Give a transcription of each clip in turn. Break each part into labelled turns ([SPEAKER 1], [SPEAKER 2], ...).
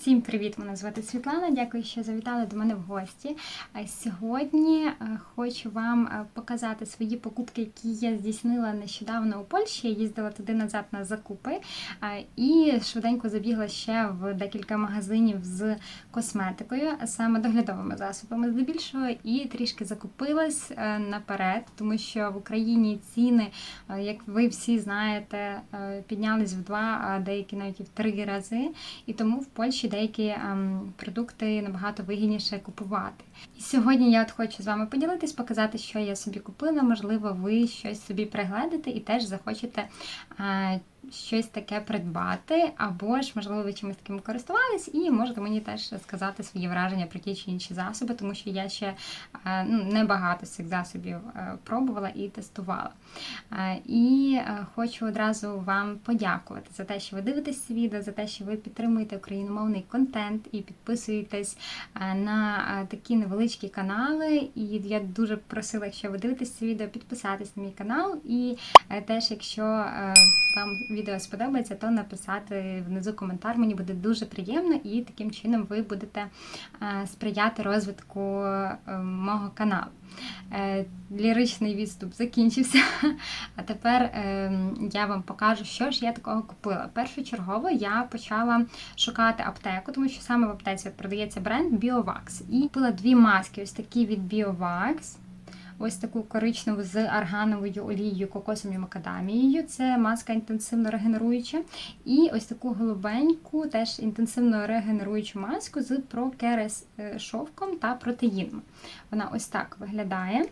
[SPEAKER 1] Всім привіт! Мене звати Світлана. Дякую, що завітали до мене в гості. Сьогодні е, хочу вам е, показати свої покупки, які я здійснила нещодавно у Польщі. Я їздила туди назад на закупи е, і швиденько забігла ще в декілька магазинів з косметикою, саме доглядовими засобами здебільшого, і трішки закупилась наперед, тому що в Україні ціни, як ви всі знаєте, піднялись в два, а деякі навіть в три рази. І тому в Польщі деякі ем, продукти набагато вигідніше купувати. І сьогодні я от хочу з вами поділитись, показати, що я собі купила. Можливо, ви щось собі пригледите і теж захочете. Щось таке придбати, або ж, можливо, ви чимось таким користувались, і можете мені теж сказати свої враження про ті чи інші засоби, тому що я ще е, ну, небагато з цих засобів е, пробувала і тестувала. Е, І хочу одразу вам подякувати за те, що ви дивитесь це відео, за те, що ви підтримуєте україномовний контент і підписуєтесь на такі невеличкі канали. І я дуже просила, якщо ви дивитесь це відео, підписатись на мій канал. І теж, якщо вам відео сподобається, то написати внизу коментар. Мені буде дуже приємно, і таким чином ви будете е, сприяти розвитку е, мого каналу. Е, Ліричний відступ закінчився. А тепер я вам покажу, що ж я такого купила. Першочергово я почала шукати аптеку, тому що саме в аптеці продається бренд BioVax. І купила дві маски, ось такі від BioVax. Ось таку коричневу з аргановою олією, кокосом і макадамією. Це маска інтенсивно регенеруюча. І ось таку голубеньку, теж інтенсивно регенеруючу маску з прокерес е, шовком та протеїном. Вона ось так виглядає.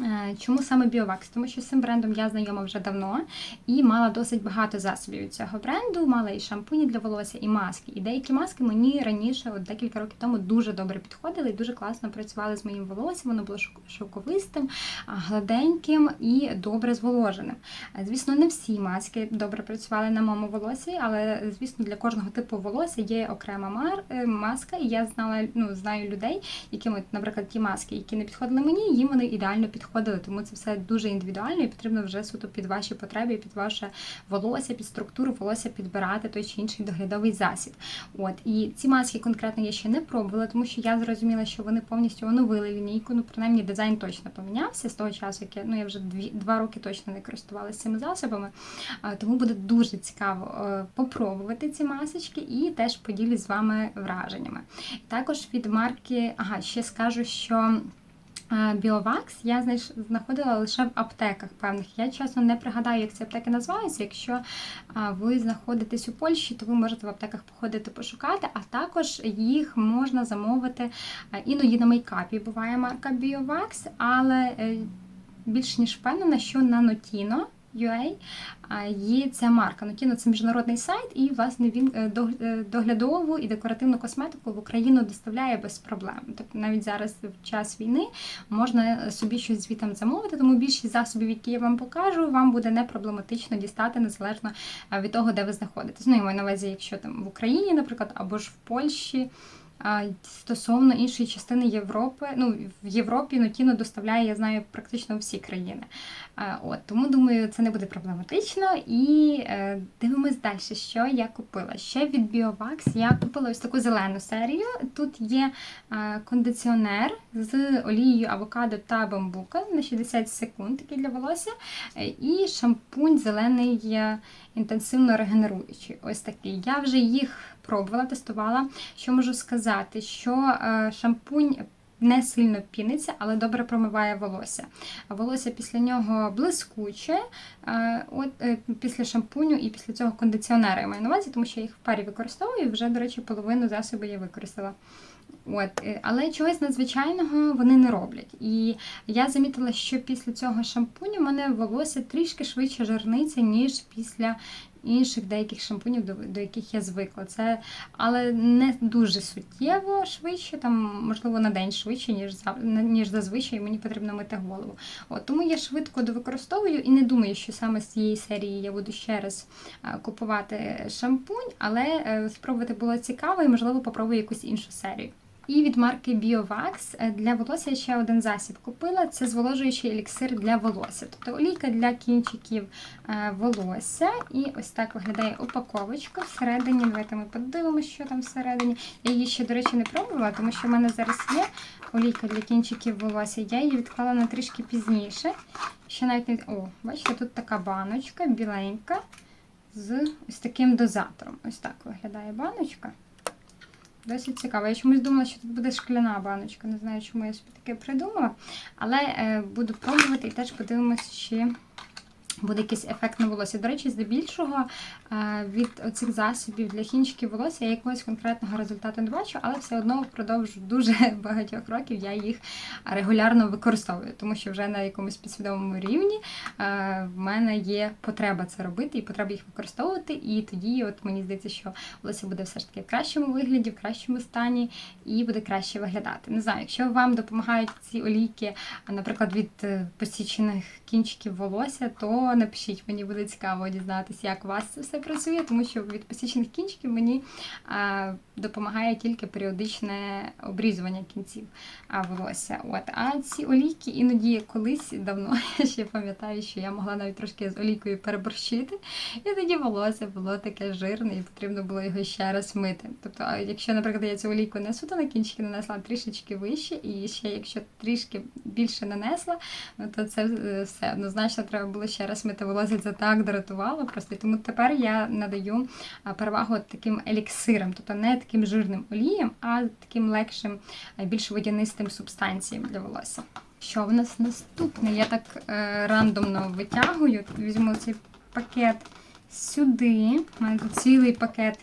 [SPEAKER 1] Е, Чому саме BioVax? Тому що з цим брендом я знайома вже давно і мала досить багато засобів цього бренду. Мала і шампуні для волосся, і маски. І деякі маски мені раніше, от декілька років тому, дуже добре підходили і дуже класно працювали з моїм волоссям. Воно було шовк- шовковистим, гладеньким і добре зволоженим. Е, Звісно, не всі маски добре працювали на моєму волосі, але звісно для кожного типу волосся є окрема е, маска. І я знала, ну знаю людей, яким, наприклад, ті маски, які не підходили мені, їм вони ідеально підходили. Тому це все дуже індивідуально і потрібно вже суто під ваші потреби, під ваше волосся, під структуру волосся підбирати той чи інший доглядовий засіб. От і ці маски конкретно я ще не пробувала, тому що я зрозуміла, що вони повністю оновили лінійку. Ну, принаймні, дизайн точно помінявся з того часу, як я ну я вже дві два роки точно не користувалася цими засобами. Тому буде дуже цікаво е, попробувати ці масочки і теж поділюсь з вами враженнями. Також від марки, ага, ще скажу, що. Біовакс я знаходила лише в аптеках певних. Я чесно не пригадаю, як ці аптеки називаються. Якщо ви знаходитесь у Польщі, то ви можете в аптеках походити пошукати, а також їх можна замовити іноді на мейкапі. Буває марка Біовакс, але е, більш ніж впевнена, що на Notino UA є ця марка. Notino – це міжнародний сайт, і власне він е, е, доглядову і декоративну косметику в Україну доставляє без проблем. Тобто навіть зараз в час війни можна собі щось звітом замовити, тому більшість засобів, які я вам покажу, вам буде не проблематично дістати незалежно е, від того, де ви знаходитесь. Ну, я маю на увазі, якщо там в Україні, наприклад, або ж в Польщі. А стосовно іншої частини Європи, ну в Європі Нотіно доставляє, я знаю, практично всі країни. От тому думаю, це не буде проблематично. І е, дивимось далі, що я купила. Ще від BioVax я купила ось таку зелену серію. Тут є е, кондиціонер з олією авокадо та бамбука на 60 секунд, такий для волосся, е, і шампунь зелений інтенсивно регенеруючий. Ось такий. Я вже їх пробувала, тестувала. Що можу сказати? Що е, шампунь. Не сильно піниться, але добре промиває волосся. А волосся після нього блискуче, е, от е, після шампуню і після цього кондиціонера я маю на увазі, тому що я їх в парі використовую. і Вже, до речі, половину засобу я використала. От, е, але чогось надзвичайного вони не роблять. І я замітила, що після цього шампуню в мене волосся трішки швидше жирниться, ніж після інших деяких шампунів, до, до яких я звикла. Це, але не дуже суттєво швидше, там, можливо, на день швидше, ніж, ніж зазвичай мені потрібно мити голову. От, тому я швидко довикористовую і не думаю, що саме з цієї серії я буду ще раз е, купувати шампунь, але е, спробувати було цікаво і, можливо, попробую якусь іншу серію. І від марки BioVax е, для волосся я ще один засіб купила. Це зволожуючий еліксир для волосся. Тобто олійка для кінчиків е, волосся. І ось так виглядає упаковочка всередині. Давайте ми подивимося, що там всередині. Я її ще, до речі, не пробувала, тому що в мене зараз є олійка для кінчиків волосся. Я її відклала на трішки пізніше. Ще навіть не. О, бачите, тут така баночка біленька з ось таким дозатором. Ось так виглядає баночка. Досить цікаво. Я чомусь думала, що тут буде шкляна баночка. Не знаю, чому я собі таке придумала. Але е, буду пробувати і теж подивимось, чи буде якийсь ефект на волосся. До речі, здебільшого е, від оцих засобів для кінчиків волосся я якогось конкретного результату не бачу, але все одно впродовж дуже багатьох років я їх регулярно використовую, тому що вже на якомусь підсвідомому рівні е, в мене є потреба це робити і потреба їх використовувати. І тоді, от мені здається, що волосся буде все ж таки в кращому вигляді, в кращому стані і буде краще виглядати. Не знаю, якщо вам допомагають ці олійки, наприклад, від е, посічених кінчиків волосся, то напишіть, мені буде цікаво дізнатися, як у вас це все працює, тому що від посічених кінчиків мені а, допомагає тільки періодичне обрізування кінців волосся. От. А ці олійки іноді колись давно я ще пам'ятаю, що я могла навіть трошки з олійкою переборщити, і тоді волосся було таке жирне, і потрібно було його ще раз мити. Тобто, якщо, наприклад, я цю олійку не суто на кінчики нанесла трішечки вище, і ще якщо трішки більше нанесла, ну то це е, все однозначно треба було ще раз мити волосся. Це так дратувало просто. Тому тепер я надаю перевагу таким еліксирам, тобто не таким жирним оліям, а таким легшим, більш водянистим субстанціям для волосся. Що в нас наступне? Я так е, рандомно витягую. Візьму цей пакет сюди. У мене тут цілий пакет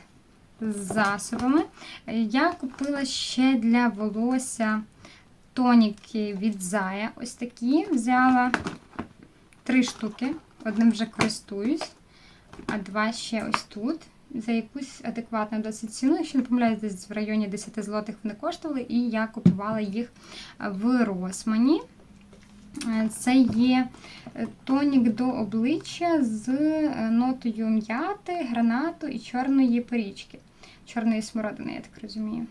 [SPEAKER 1] з засобами. Я купила ще для волосся тоніки від Зая. Ось такі. Взяла три штуки. Одним вже користуюсь, а два ще ось тут. За якусь адекватну досить ціну, якщо не помиляюсь, десь в районі 10 злотих вони коштували, і я купувала їх в Росмані. Е, Це є е, тонік до обличчя з е, нотою м'яти, гранату і чорної порічки. Чорної смородини, я так розумію.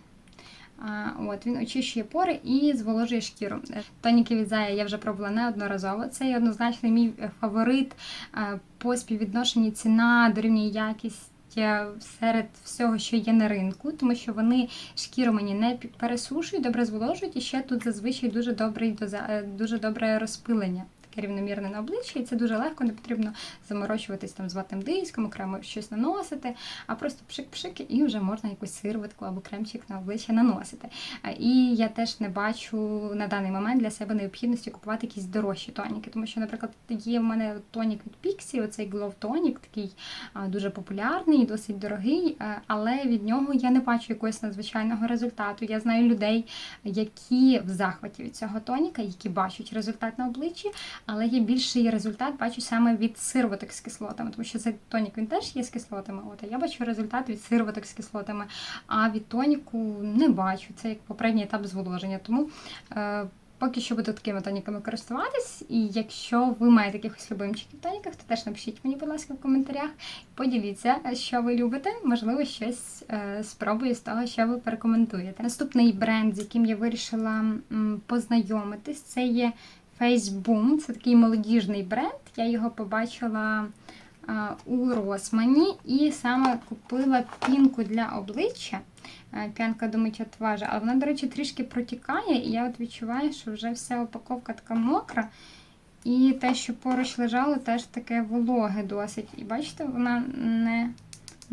[SPEAKER 1] От, Він очищує пори і зволожує шкіру. Е, Тоніки від Зая я вже пробувала неодноразово. Це є однозначно мій е, фаворит е, по співвідношенні ціна дорівнює якість. Серед всього, що є на ринку, тому що вони шкіру мені не пересушують, добре зволожують, і ще тут зазвичай дуже добре, дуже добре розпилення. Таке рівномірне на обличчі, і це дуже легко, не потрібно заморочуватись там з ватним диском, окремо щось наносити, а просто пшик-пшик, і вже можна якусь сирватку або кремчик на обличчя наносити. І я теж не бачу на даний момент для себе необхідності купувати якісь дорожчі тоніки, тому що, наприклад, є в мене тонік від Pixie, оцей Glow Tonic, такий дуже популярний досить дорогий, але від нього я не бачу якогось надзвичайного результату. Я знаю людей, які в захваті від цього тоніка, які бачать результат на обличчі, але я більший результат бачу саме від сирвоток з кислотами, тому що цей тонік він теж є з кислотами. От я бачу результат від сирвоток з кислотами, а від тоніку не бачу. Це як попередній етап зволоження. Тому е, поки що буду такими тоніками користуватись. І якщо ви маєте якихось любимчиків тоніках, то теж напишіть мені, будь ласка, в коментарях. Поділіться, що ви любите. Можливо, щось е, спробую з того, що ви порекомендуєте. Наступний бренд, з яким я вирішила познайомитись, це є Faceboom. Це такий молодіжний бренд. Я його побачила у Росмані і саме купила пінку для обличчя. Е, П'янка до миття тважа, але вона, до речі, трішки протікає, і я от відчуваю, що вже вся упаковка така мокра. І те, що поруч лежало, теж таке вологе досить. І бачите, вона не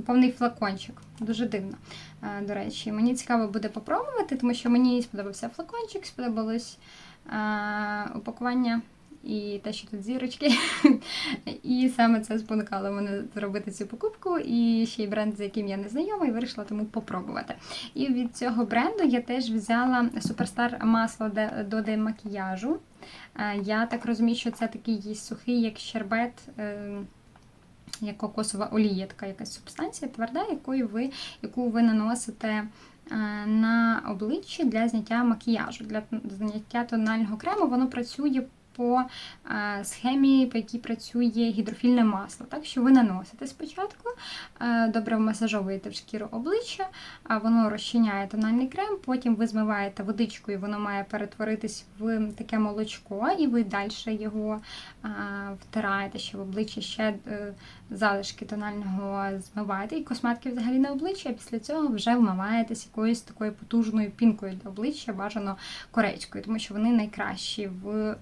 [SPEAKER 1] повний флакончик. Дуже дивно. Е, До речі, мені цікаво буде попробувати, тому що мені сподобався флакончик, сподобалось е, упакування і те, що тут зірочки. І саме це спонукало мене зробити цю покупку. І ще й бренд, з яким я не знайома, і вирішила тому попробувати. І від цього бренду я теж взяла суперстар масло до демакіяжу. Я так розумію, що це такий сухий, як щербет. е, Як кокосова олія, така якась субстанція тверда, якою ви, яку ви наносите на обличчі для зняття макіяжу, для зняття тонального крему. Воно працює по е, схемі, по якій працює гідрофільне масло. Так що ви наносите спочатку, е, добре вмасажовуєте в шкіру обличчя, а воно розчиняє тональний крем, потім ви змиваєте водичкою, воно має перетворитись в таке молочко, і ви далі його е, втираєте, ще в обличчя ще залишки тонального змиваєте. І косметики взагалі на обличчя, а після цього вже вмиваєтесь якоюсь такою потужною пінкою для обличчя, бажано корейською, тому що вони найкращі в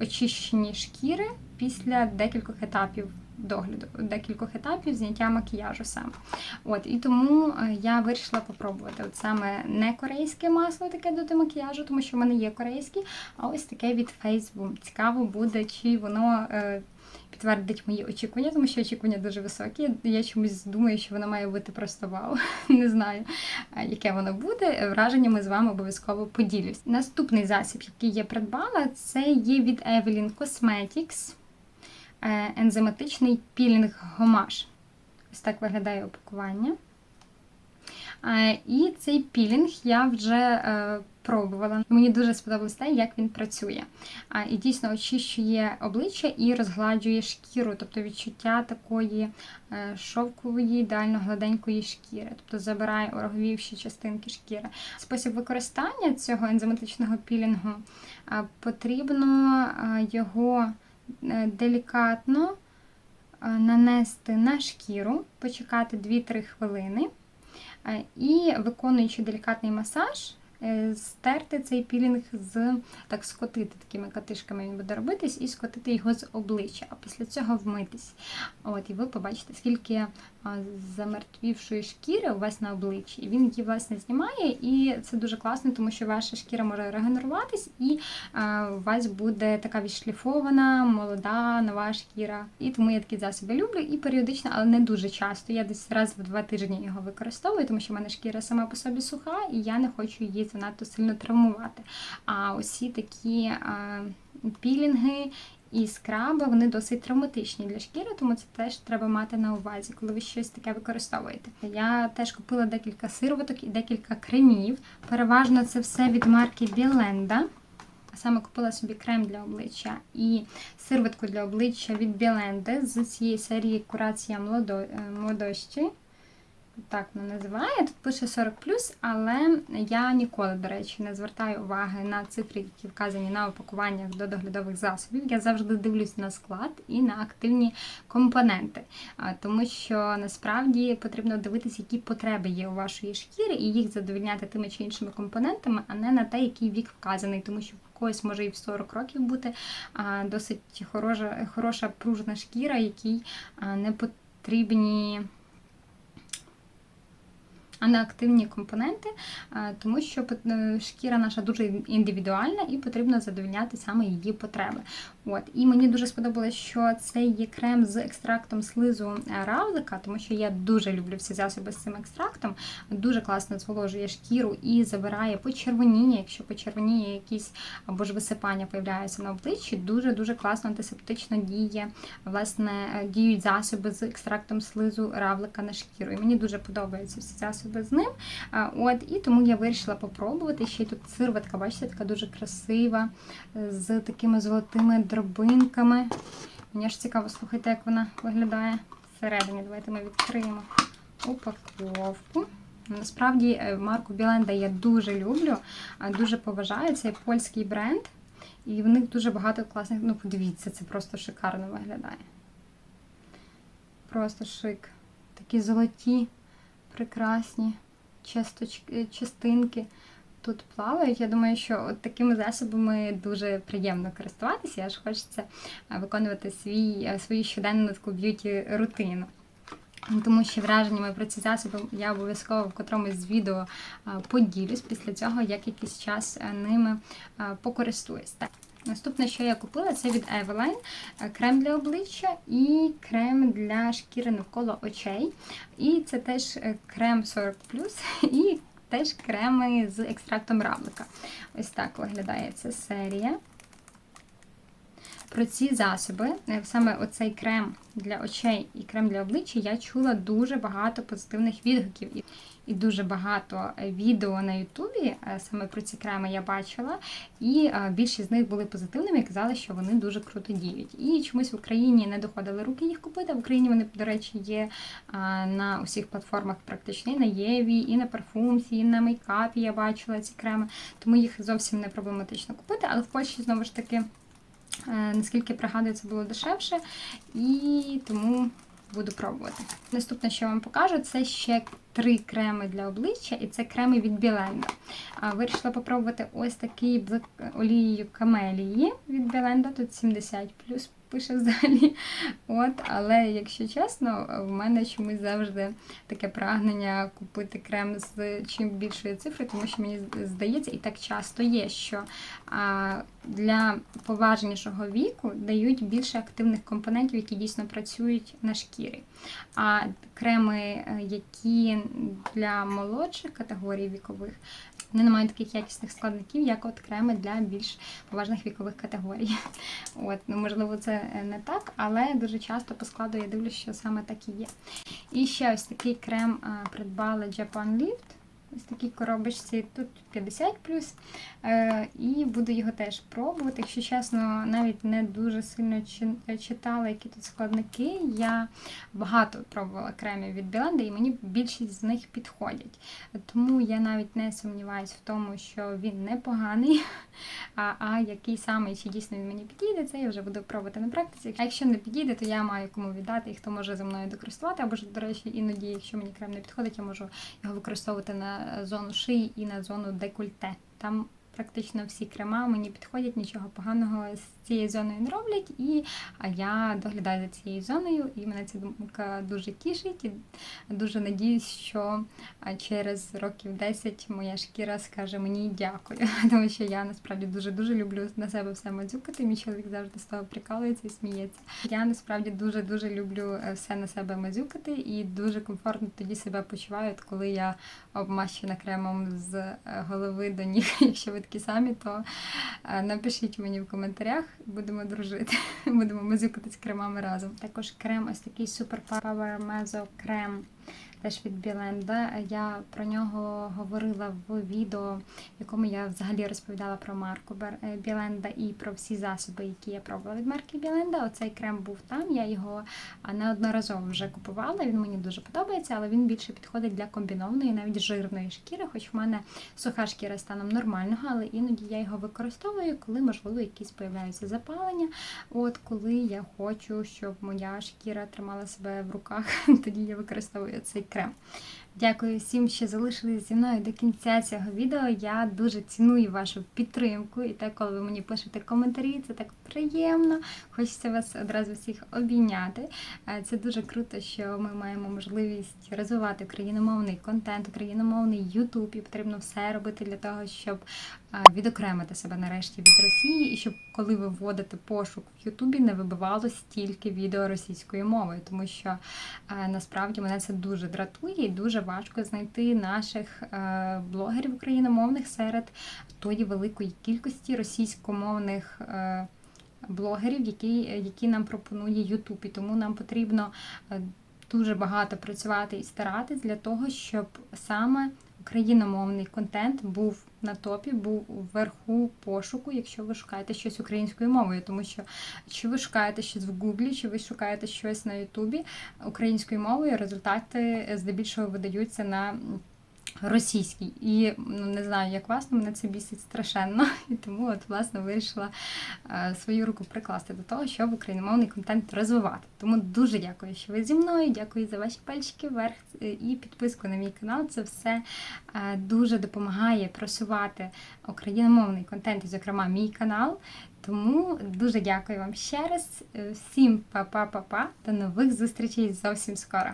[SPEAKER 1] очищенні шкіри після декількох етапів догляду, декількох етапів зняття макіяжу саме. От, і тому е, я вирішила попробувати от саме не корейське масло таке до макіяжу, тому що в мене є корейське, а ось таке від Facebook. Цікаво буде, чи воно. Підтвердить мої очікування, тому що очікування дуже високі. Я чомусь думаю, що воно має бути просто вау. Не знаю, яке воно буде. Враженнями з вами обов'язково поділюсь. Наступний засіб, який я придбала, це є від Evelyn Cosmetics е, ензиматичний пілінг гомаш. Ось так виглядає опакування. Е, І цей пілінг я вже е, пробувала. Мені дуже сподобалось те, як він працює. А, І дійсно очищує обличчя і розгладжує шкіру, тобто відчуття такої е, шовкової, ідеально гладенької шкіри, тобто забирає ороговівші частинки шкіри. Спосіб використання цього ензиматичного пілінгу потрібно його е, делікатно нанести на шкіру, почекати 2-3 хвилини. Е, І виконуючи делікатний масаж, е, стерти цей пілінг з так скотити такими катишками він буде робитись, і скотити його з обличчя, а після цього вмитись. От, і ви побачите, скільки замертвівшої шкіри у вас на обличчі. І він її власне знімає, і це дуже класно, тому що ваша шкіра може регенеруватись, і а, у вас буде така відшліфована, молода, нова шкіра. І тому я такі засоби люблю і періодично, але не дуже часто. Я десь раз в два тижні його використовую, тому що в мене шкіра сама по собі суха, і я не хочу її занадто сильно травмувати. А усі такі а, пілінги і скраби вони досить травматичні для шкіри, тому це теж треба мати на увазі, коли ви щось таке використовуєте. Я теж купила декілька сироваток і декілька кремів. Переважно це все від марки Біленда. Саме купила собі крем для обличчя і сироватку для обличчя від Біленди з цієї серії Курація молодощі. Так називає. Тут пише 40, але я ніколи, до речі, не звертаю уваги на цифри, які вказані на опакуваннях до доглядових засобів. Я завжди дивлюсь на склад і на активні компоненти, тому що насправді потрібно дивитися, які потреби є у вашої шкіри, і їх задовільняти тими чи іншими компонентами, а не на те, який вік вказаний, тому що когось може і в 40 років бути а, досить хороша, хороша пружна шкіра, якій не потрібні а не активні компоненти, тому що е, шкіра наша дуже індивідуальна і потрібно задовільняти саме її потреби. От. І мені дуже сподобалось, що це є крем з екстрактом слизу е, равлика, тому що я дуже люблю всі засоби з цим екстрактом. Дуже класно зволожує шкіру і забирає почервоніння, якщо почервоніє якісь або ж висипання появляються на обличчі, дуже-дуже класно антисептично діє, власне, е, діють засоби з екстрактом слизу равлика на шкіру. І мені дуже подобаються всі засоби з ним. А, От, І тому я вирішила попробувати. Ще й тут сирватка, бачите, така дуже красива, е, з такими золотими дробинками. Мені ж цікаво, слухайте, як вона виглядає всередині. Давайте ми відкриємо упаковку. Насправді е, марку Біленда я дуже люблю, дуже поважаю. Це польський бренд. І в них дуже багато класних. Ну, подивіться, це просто шикарно виглядає. Просто шик. Такі золоті, прекрасні часточки, частинки тут плавають. Я думаю, що от такими засобами дуже приємно користуватися, аж хочеться е, виконувати свій, е, свою щоденну таку б'юті-рутину. Тому що враженнями про ці засоби я обов'язково в котромусь з відео е, поділюсь після цього, як якийсь час ними покористуюсь. Так. Наступне, що я купила, це від Eveline крем для обличчя і крем для шкіри навколо очей. І це теж крем 40 і теж креми з екстрактом равлика. Ось так виглядає ця серія. Про ці засоби, е, саме оцей крем для очей і крем для обличчя, я чула дуже багато позитивних відгуків. І- дуже багато е, відео на Ютубі е, саме про ці креми я бачила, і більшість з них були позитивними і казали, що вони дуже круто діють. І чомусь в Україні не доходили руки їх купити. В Україні вони, до речі, є на усіх платформах практично і на Єві, і на парфумсі, і на мейкапі я бачила ці креми, тому їх зовсім не проблематично купити. Але в Польщі знову ж таки, наскільки пригадую, це було дешевше, і тому буду пробувати. Наступне, що я вам покажу, це ще три креми для обличчя, і це креми від Біленда. Вирішила попробувати ось такий олією камелії від Біленда. Тут 70 плюс пише взагалі. От, але якщо чесно, в мене чомусь завжди таке прагнення купити крем з чим більшою цифрою, тому що мені здається, і так часто є, що для поважнішого віку дають більше активних компонентів, які дійсно працюють на шкірі. А креми, е, які для молодших категорій вікових, вони не мають таких якісних складників, як от креми для більш поважних вікових категорій. От, ну, можливо, це е, не так, але дуже часто по складу я дивлюся, що саме так і є. І ще ось такий крем придбала Japan Lift. Ось такій коробочці, тут 50 плюс. Е, і буду його теж пробувати. Якщо чесно, навіть не дуже сильно читала, які тут складники. Я багато пробувала кремів від Біленда, і мені більшість з них підходять. Тому я навіть не сумніваюся в тому, що він непоганий. А, а який саме, чи дійсно він мені підійде, це я вже буду пробувати на практиці. А якщо не підійде, то я маю кому віддати і хто може зі мною докористувати. Або ж, до речі, іноді, якщо мені крем не підходить, я можу його використовувати на зону шиї і на зону декольте. Там практично всі крема мені підходять, нічого поганого з цією зоною не роблять. І я доглядаю за цією зоною, і мене ця думка дуже тішить. І дуже надіюсь, що через років 10 моя шкіра скаже мені дякую. Тому що я насправді дуже дуже люблю на себе все мазюкати. Мій чоловік завжди з того прикалується і сміється. Я насправді дуже дуже люблю е, все на себе мазюкати і дуже комфортно тоді себе почуваю, коли я обмащена кремом з е, голови до ніг. Якщо ви такі самі, то е, напишіть мені в коментарях, будемо дружити. Будемо мазюкатись кремами разом. Також крем, ось такий Super Power Mezzo крем. Теж від Біленда. Я про нього говорила в відео, в якому я взагалі розповідала про марку е, Біленда і про всі засоби, які я пробувала від марки Біленда. Оцей крем був там. Я його неодноразово вже купувала. Він мені дуже подобається, але він більше підходить для комбінованої, навіть жирної шкіри, хоч в мене суха шкіра станом нормального, але іноді я його використовую, коли, можливо, якісь появляються запалення. От коли я хочу, щоб моя шкіра тримала себе в руках, тоді я використовую цей крем. Дякую всім, що залишились зі мною до кінця цього відео. Я дуже ціную вашу підтримку і те, коли ви мені пишете коментарі, це так приємно. Хочеться вас одразу всіх обійняти. Е, Це дуже круто, що ми маємо можливість розвивати україномовний контент, україномовний Ютуб, і потрібно все робити для того, щоб е, відокремити себе нарешті від Росії, і щоб коли ви вводите пошук в Ютубі, не вибивало стільки відео російською мовою, тому що е, насправді мене це дуже дратує і дуже важко знайти наших е, блогерів україномовних серед тої великої кількості російськомовних. е, Блогерів, які, які нам пропонує Ютуб, і тому нам потрібно е, дуже багато працювати і старатись для того, щоб саме україномовний контент був на топі, був вверху пошуку, якщо ви шукаєте щось українською мовою. Тому що чи ви шукаєте щось в Гуглі, чи ви шукаєте щось на Ютубі українською мовою, результати здебільшого видаються на російській. І ну, не знаю, як вас, але мене це бісить страшенно. І тому от, власне, вирішила е, свою руку прикласти до того, щоб україномовний контент розвивати. Тому дуже дякую, що ви зі мною. Дякую за ваші пальчики вверх е, і підписку на мій канал. Це все е, дуже допомагає просувати україномовний контент, і, зокрема, мій канал. Тому дуже дякую вам ще раз. Всім па-па-па-па. До нових зустрічей зовсім скоро.